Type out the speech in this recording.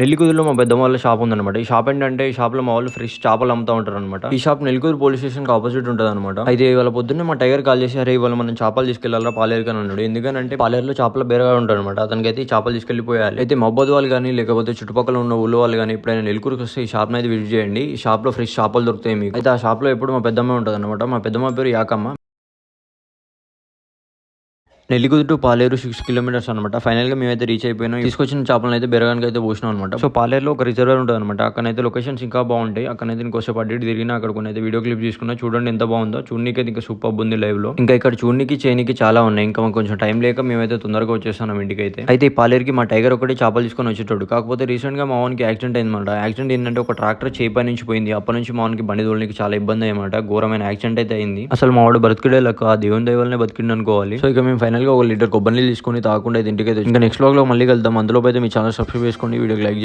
నెల్లికూరులో మా పెద్ద వాళ్ళ షాప్ ఉందన్నమాట. ఈ షాప్ ఏంటంటే ఈ షాప్లో మా వాళ్ళు ఫ్రెష్ చేపలు అమ్ముతా ఉంటారు అనమాట ఈ షాప్ నెల్లికూరు పోలీస్ స్టేషన్కి ఆపోజిట్ ఉంటుంది అనమాట అయితే ఇవాళ పొద్దున్నే మా టైగర్ కాల్ చేసి అరే ఇవాళ మనం చేపలు తీసుకెళ్ళాలా పాలేరుకి అని అన్నాడు. ఎందుకంటే పాలేరులో చేపల బేరగా ఉంటాడు అనమాట అతనికి అయితే ఈ చేపలు తీసుకెళ్ళిపోయాలి అయితే మబ్బద్ వాళ్ళు కానీ లేకపోతే చుట్టుపక్కల ఉన్న ఊళ్ళో వాళ్ళు కానీ ఎప్పుడైనా నెల్లికూరుకి వస్తే ఈ షాప్ అయితే విజిట్ చేయండి. ఈ షాప్లో ఫ్రెష్ చేపలు దొరుకుతాయి మీకు. అయితే ఆ షాప్లో ఎప్పుడు మా పెద్దమ్మ ఉంటుంది అనమాట మా పెద్దమ్మ పేరు Yakamma. Nellikuduru to Paleru six kilometres అనమాట ఫైనల్గా మేమైతే రీచ్ అయిపోయినాం. తీసుకొచ్చిన చేపలను అయితే బెరగానికి అయితే పోసినాం అనమాట సో పాలేరులో ఒక రిజర్వర్ ఉంటుంది అనమాట అక్కడైతే లొకేషన్స్ ఇంకా బాగుంటాయి. అక్కడైతే ఇంకోసేపు అడ్డు తిరిగినా అక్కడ కొన్ని అయితే వీడియో క్లిప్ తీసుకున్నా చూడండి ఎంత బాగుందో. చూడనీకి ఇంకా సూపర్ ఉంది లైవ్లో. ఇంకా ఇక్కడ చూడనీకి చేయనికి చాలా ఉన్నాయి. ఇంకా కొంచెం టైం లేక మేమైతే తొందరగా వచ్చేసాం ఇంటికి అయితే అయితే ఈ పాలేరుకి మా టైగర్ ఒకటి చేపలు తీసుకొని వచ్చేటోడు. కాకపోతే రీసెంట్గా మా వానికి యాక్సిడెంట్ అయిందన్నమాట. యాక్సిడెంట్ ఏంటంటే ఒక ట్రాక్టర్ చేపై నుంచి పోయింది. అప్పటి నుంచి మా వానికి బండి తోలనికి చాలా ఇబ్బంది అయ్యమాట ఘోరమైన యాక్సిడెంట్ అయితే అయింది. అసలు మా వాడు బతికిడే లెక్క ఆ దేవుని దైవాలనే బతికిండు అనుకోవాలి. సో ఇక మేము ఫైనల్ ఫైనల్గా ఒక లీటర్ కొబ్బరి నీళ్ళు తీసుకొని తాకుండా అయితే ఇంటికి అయితే ఇంకా నెక్స్ట్ బ్లాగ్లో మళ్ళీ కలుద్దాం. అందులో అయితే మీ ఛానల్ సబ్స్క్రైబ్ చేసుకోండి వీడియోకి లైక్